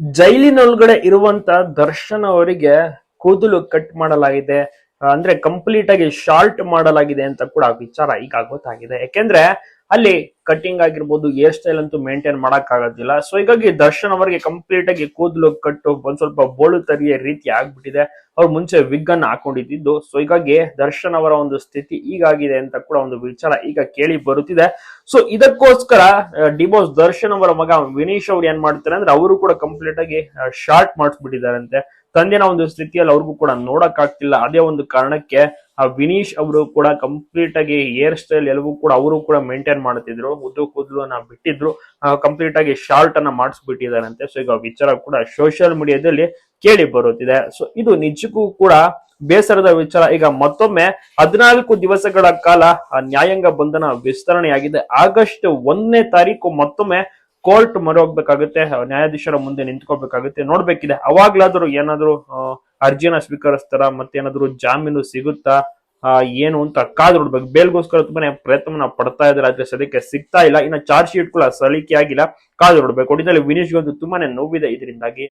ಜೈಲಿನೊಳಗಡೆ ಇರುವಂತ ದರ್ಶನ್ ಅವರಿಗೆ ಕೂದಲು ಕಟ್ ಮಾಡಲಾಗಿದೆ. ಅಂದ್ರೆ ಕಂಪ್ಲೀಟ್ ಆಗಿ ಶಾರ್ಟ್ ಮಾಡಲಾಗಿದೆ ಅಂತ ಕೂಡ ವಿಚಾರ ಈಗ ಗೊತ್ತಾಗಿದೆ. ಯಾಕೆಂದ್ರೆ ಅಲ್ಲಿ ಕಟಿಂಗ್ ಆಗಿರ್ಬೋದು ಹೇರ್ ಸ್ಟೈಲ್ ಅಂತೂ ಮೇಂಟೈನ್ ಮಾಡಕ್ ಆಗೋದಿಲ್ಲ ಸೊ ಹೀಗಾಗಿ ದರ್ಶನ್ ಅವರಿಗೆ ಕಂಪ್ಲೀಟ್ ಆಗಿ ಕೂದಲು ಕಟ್ಟು ಒಂದ್ ಸ್ವಲ್ಪ ಬೋಳು ತರಿಯ ರೀತಿ ಆಗ್ಬಿಟ್ಟಿದೆ. ಅವ್ರು ಮುಂಚೆ ವಿಗ್ ಅನ್ನ ಹಾಕೊಂಡಿದ್ದು ಸೊ ಹೀಗಾಗಿ ದರ್ಶನ್ ಅವರ ಒಂದು ಸ್ಥಿತಿ ಈಗಾಗಿದೆ ಅಂತ ಕೂಡ ಒಂದು ವಿಚಾರ ಈಗ ಕೇಳಿ ಬರುತ್ತಿದೆ. ಸೊ ಇದಕ್ಕೋಸ್ಕರ ಡಿಬೋಸ್ ದರ್ಶನ್ ಅವರ ಮಗ ವಿನೀಶ್ ಅವ್ರು ಏನ್ ಮಾಡ್ತಾರೆ ಅಂದ್ರೆ ಅವರು ಕೂಡ ಕಂಪ್ಲೀಟ್ ಆಗಿ ಶಾರ್ಟ್ ಮಾಡಿಸ್ಬಿಟ್ಟಿದಾರಂತೆ ತಂದೆನ ಒಂದು ಸ್ಥಿತಿಯಲ್ಲಿ ಅವ್ರಿಗೂ ಕೂಡ ನೋಡಕ್ ಆಗ್ತಿಲ್ಲ ಅದೇ ಒಂದು ಕಾರಣಕ್ಕೆ ಆ ವಿನೀಶ್ ಅವರು ಕೂಡ ಕಂಪ್ಲೀಟ್ ಆಗಿ ಹೇರ್ ಸ್ಟೈಲ್ ಎಲ್ಲವೂ ಕೂಡ ಅವರು ಕೂಡ ಮೇಂಟೈನ್ ಮಾಡ್ತಿದ್ರು. ಉದ್ದು ಅನ್ನ ಬಿಟ್ಟಿದ್ರು. ಕಂಪ್ಲೀಟ್ ಆಗಿ ಶಾರ್ಟ್ ಅನ್ನ ಮಾಡಿಸ್ಬಿಟ್ಟಿದಾರಂತೆ ಸೊ ಈಗ ವಿಚಾರ ಕೂಡ ಸೋಷಿಯಲ್ ಮೀಡಿಯಾದಲ್ಲಿ ಕೇಳಿ ಬರುತ್ತಿದೆ. ಸೊ ಇದು ನಿಜಕ್ಕೂ ಕೂಡ ಬೇಸರದ ವಿಚಾರ. ಈಗ ಮತ್ತೊಮ್ಮೆ ಹದಿನಾಲ್ಕು ದಿವಸಗಳ ಕಾಲ ನ್ಯಾಯಾಂಗ ಬಂಧನ ವಿಸ್ತರಣೆಯಾಗಿದೆ. ಆಗಸ್ಟ್ ಒಂದನೇ ತಾರೀಕು ಮತ್ತೊಮ್ಮೆ ಕೋರ್ಟ್ ಮೊರೆ ಹೋಗ್ಬೇಕಾಗುತ್ತೆ ನ್ಯಾಯಾಧೀಶರ ಮುಂದೆ ನಿಂತ್ಕೋಬೇಕಾಗುತ್ತೆ. ನೋಡ್ಬೇಕಿದೆ. ಅವಾಗ್ಲಾದ್ರೂ ಏನಾದ್ರು ಅರ್ಜಿನ ಸ್ವೀಕರಿಸ್ತಾರ? ಮತ್ತೇನಾದ್ರು ಜಾಮೀನು ಸಿಗುತ್ತಾ? ಏನು ಅಂತ ಕಾದು ನೋಡ್ಬೇಕು. ಬೇಲ್ಗೋಸ್ಕರ ತುಂಬಾನೇ ಪ್ರಯತ್ನವನ್ನ ಪಡ್ತಾ ಇದ್ದಾರೆ, ಆದ್ರೆ ಸದ್ಯಕ್ಕೆ ಸಿಗ್ತಾ ಇಲ್ಲ. ಇನ್ನ ಚಾರ್ಜ್ ಶೀಟ್ ಕೂಡ ಸಲಿಕೆ ಆಗಿಲ್ಲ ಕಾದು ನೋಡ್ಬೇಕು. ಒಟ್ಟಿನಲ್ಲಿ ವಿನೀಶ್ ಒಂದು ತುಂಬಾನೇ ನೋವಿದೆ. ಇದರಿಂದಾಗಿ